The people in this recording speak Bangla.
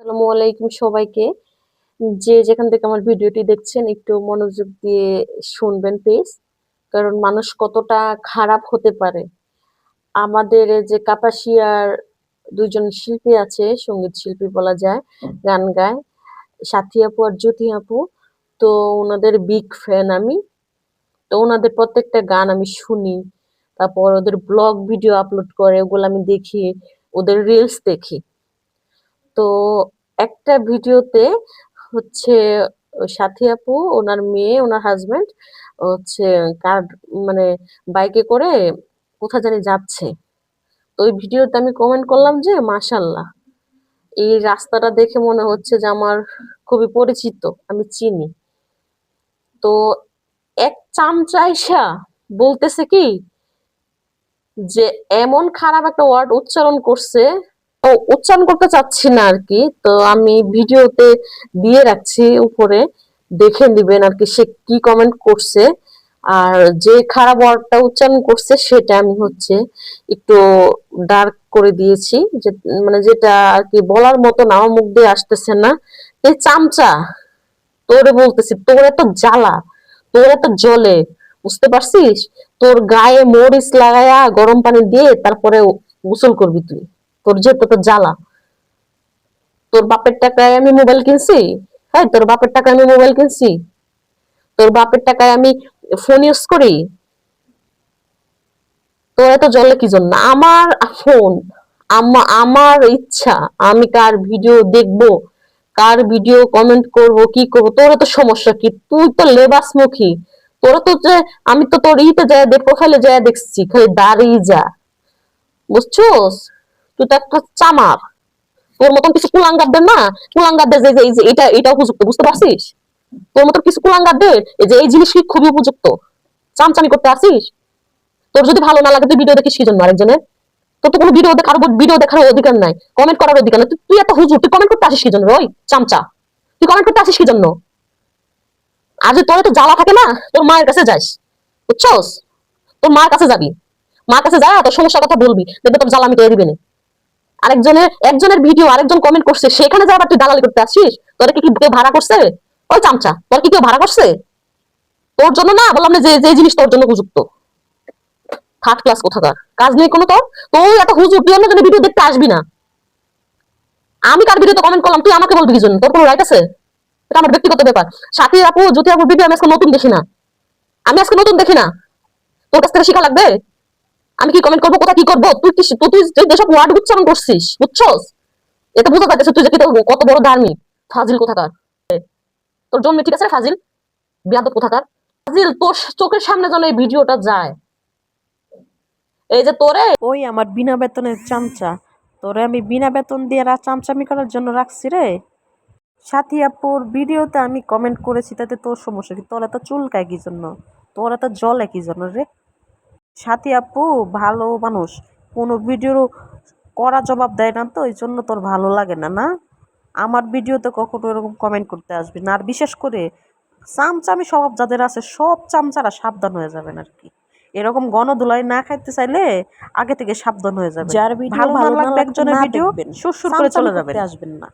আসসালামু আলাইকুম সবাইকে। যে যেখান থেকে আমার ভিডিওটি দেখছেন, একটু মনোযোগ দিয়ে শুনবেন প্লিজ কারণ মানুষ কতটা খারাপ হতে পারে। আমাদের যে কাপাসিয়ার দুজন শিল্পী আছে, সংগীত শিল্পী বলা যায়, গান গায়, সাথী আপু আর জ্যোতি আপু, তো ওনাদের বিগ ফ্যান আমি। তো ওনাদের প্রত্যেকটা গান আমি শুনি, তারপর ওদের ব্লগ ভিডিও আপলোড করে, ওগুলো আমি দেখি, ওদের রিলস দেখি। তো একটা ভিডিওতে হচ্ছে সাথী আপু, ওনার মেয়ে, ওনার হাজবেন্ড হচ্ছে কার মানে বাইকে করে কোথায় জানি যাচ্ছে। তো ওই ভিডিওতে আমি কমেন্ট করলাম যে মাশাল্লাহ এই রাস্তাটা দেখে মনে হচ্ছে যে আমার খুবই পরিচিত, আমি চিনি। তো এক চামচা এসা বলতেছে কি যে, এমন খারাপ একটা ওয়ার্ড উচ্চারণ করছে ও উচ্চারণ করতে চাচ্ছি না আর কি তো আমি ভিডিওতে দিয়ে রাখছি উপরে, দেখে নিবেন আর কি সে কি কমেন্ট করছে। আর যে খারাপ ওয়ার্ডটা উচ্চারণ করছে সেটা আমি হচ্ছে একটু ডার্ক করে দিয়েছি, যে মানে যেটা আর কি বলার মতো না, আমার মুখ দিয়ে আসতেছে না। এই চামচা, তোরে বলতেছি, তোর এত জ্বালা, তোর এত জলে বুঝতে পারছিস? তোর গায়ে মরিচ লাগায়া গরম পানি দিয়ে তারপরে গোসল করবি তুই। তোর যেহেতু তো জ্বালা, তোর বাপের টাকায় আমি মোবাইল কিনছি? হ্যাঁ তোর বাপের টাকায় আমি মোবাইল কিনছি। তোর বাপের টাকায় আমি ফোন ইউজ করি? তোর এত জলে কি জন্য? আমার ফোন আমার ইচ্ছা, আমি কার ভিডিও দেখব, কার ভিডিও কমেন্ট করব, কি করব, তোর এত সমস্যা কি? তুই তো লেবাসমুখী। তোরা তো যে, আমি তো তোর ইতে যায় দেখ প্রোফাইলে যায় দেখছি, খালি দাঁড়িয়ে যা। বুঝছোস? তুই তো একটা চামার। তোর মতন কিছু কুলাঙ্গারদের না, কুলাঙ্গারদের যে এটা এটা উপযুক্ত, বুঝতে পারছিস? তোর মতন কিছু কুলাঙ্গারদের যে এই জিনিস কি খুবই উপযুক্ত। চামচামি করতে আসিস? তোর যদি ভালো না লাগে, তুই ভিডিও দেখিস কি জন্য আরেকজনের? তোর তো কোনো ভিডিও দেখার ভিডিও দেখার অধিকার নাই কমেন্ট করার অধিকার নাই। তুই এত হুজুর, তুই কমেন্ট করতে আসিস কি জন্য ওই চামচা? তুই কমেন্ট করতে আসিস কি জন্য? আজ তোর তো জ্বালা থাকে না, তোর মায়ের কাছে যাস, বুঝছস? তোর মার কাছে যাবি। মার কাছে যা তোর সমস্যার কথা বলবি। দেখবে তোর জ্বালা মিটিয়ে দিবে না। আরেকজনের, একজনের ভিডিও আরেকজন কমেন্ট করছে, সেখানে যা আবার তুই দালালি করতে আসছিস, তোর কি কেউ ভাড়া করছে? ওই চামচা, তোর কি কেউ ভাড়া করছে? তোর জন্য না, বললাম না যে যে জিনিস তোর জন্য উপযুক্ত। থার্ড ক্লাস কোথাকার? কাজ নেই কোনো তোর? তুই এত হুজুর, তুই অন্য ভিডিও দেখতে আসবি না। আমি কার ভিডিওতে কমেন্ট করলাম? তুই আমাকে বলবি কি জন্য তোর কোনো রাইট আছে? এটা আমার ব্যক্তিগত ব্যাপার। সাথী আপু, জ্যোতি আপুর ভিডিও আমি আজকে নতুন দেখি না। আমি আজকে নতুন দেখি না। তোর কাছ থেকে শেখা লাগবে? আমি কি কমেন্ট করব? কোথায় কি করব? তুই কি তুই যেসব ওয়ার্ড উচ্চারণ করছিস, বুঝছস? এটা বোঝা যাচ্ছে তুই যে কত বড় ধার্মিক ফাজিল কোথাকার? তোর জন্য ঠিক আছে ফাজিল? বিয়াদব কোথাকার? ফাজিল, তোর চোখের সামনে যেন এই ভিডিওটা যায়। এই যে তোরে ওই আমার বিনা বেতনের চামচা। তোরে আমি বিনা বেতন দিয়ে রা চামচামি করার জন্য রাখছি রে। সাথী আপুর ভিডিওতে আমি কমেন্ট করেছি, তাতে তোর সমস্যা কি? তোর এত চুলকায় কি জন্য তোর এত জল একই জন্য রে? সাথী আপু ভালো মানুষ। কোনো ভিডিওর করা জবাব দেয় না তো এই জন্য তোর ভালো লাগে না না? আমার ভিডিওতে কখনো এরকম কমেন্ট করতে আসবি না। আর বিশেষ করে চামচামি স্বভাব যাদের আছে সব চামচারা সাবধান হয়ে যাবেন আর কি। এরকম গণদুলাই না খাইতে চাইলে আগে থেকে সাবধান হয়ে যাবে যার ভিডিও ভালো ভালো লাগবে একজনের ভিডিও। সুর সুর করে চলে যাবেন। আসবেন না।